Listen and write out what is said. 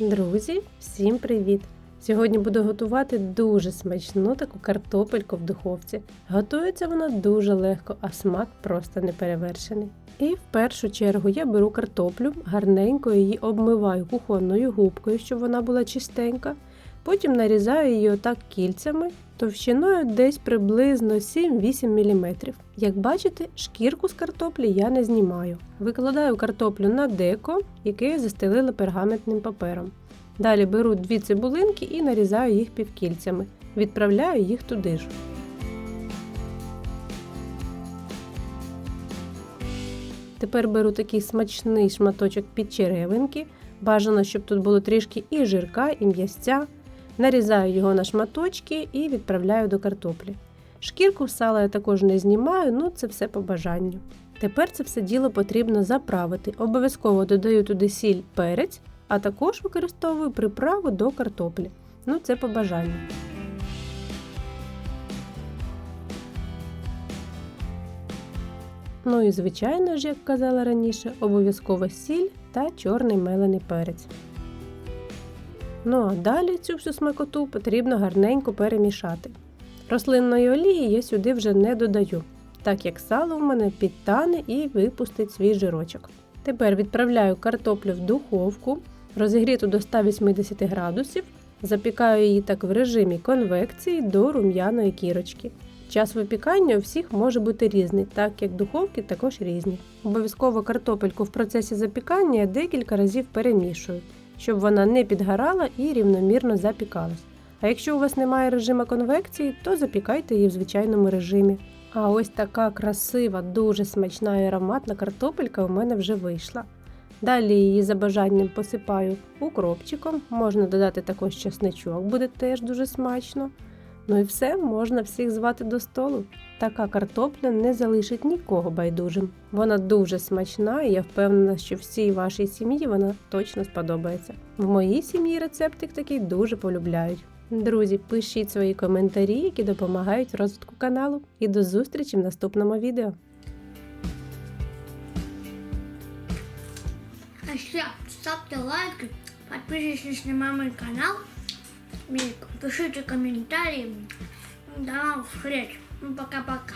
Друзі, всім привіт! Сьогодні буду готувати дуже смачну таку картопельку в духовці. Готується вона дуже легко, а смак просто неперевершений. І в першу чергу я беру картоплю, гарненько її обмиваю кухонною губкою, щоб вона була чистенька. Потім нарізаю її отак кільцями товщиною десь приблизно 7-8 мм. Як бачите, шкірку з картоплі я не знімаю. Викладаю картоплю на деко, яке застелила пергаментним папером. Далі беру дві цибулинки і нарізаю їх півкільцями. Відправляю їх туди ж. Тепер беру такий смачний шматочок підчеревинки. Бажано, щоб тут було трішки і жирка, і м'ясця. Нарізаю його на шматочки і відправляю до картоплі. Шкірку сала я також не знімаю, ну це все по бажанню. Тепер це все діло потрібно заправити. Обов'язково додаю туди сіль, перець, а також використовую приправу до картоплі. Ну це по бажанню. Ну і звичайно ж, як казала раніше, обов'язково сіль та чорний мелений перець. Ну а далі цю всю смакоту потрібно гарненько перемішати. Рослинної олії я сюди вже не додаю, так як сало в мене підтане і випустить свій жирочок. Тепер відправляю картоплю в духовку, розігріту до 180 градусів, запікаю її так в режимі конвекції до рум'яної кірочки. Час випікання у всіх може бути різний, так як духовки також різні. Обов'язково картопельку в процесі запікання декілька разів перемішую, щоб вона не підгорала і рівномірно запікалась. А якщо у вас немає режиму конвекції, то запікайте її в звичайному режимі. А ось така красива, дуже смачна і ароматна картопелька у мене вже вийшла. Далі її за бажанням посипаю укропчиком, можна додати також чесничок, буде теж дуже смачно. Ну і все, можна всіх звати до столу. Така картопля не залишить нікого байдужим. Вона дуже смачна, і я впевнена, що всій вашій сім'ї вона точно сподобається. В моїй сім'ї рецептик такий дуже полюбляють. Друзі, пишіть свої коментарі, які допомагають розвитку каналу. І до зустрічі в наступному відео. А еще ставьте лайки, подписывайтесь на мой канал, пишите комментарии. Новых встреч. Ну, Пока-пока.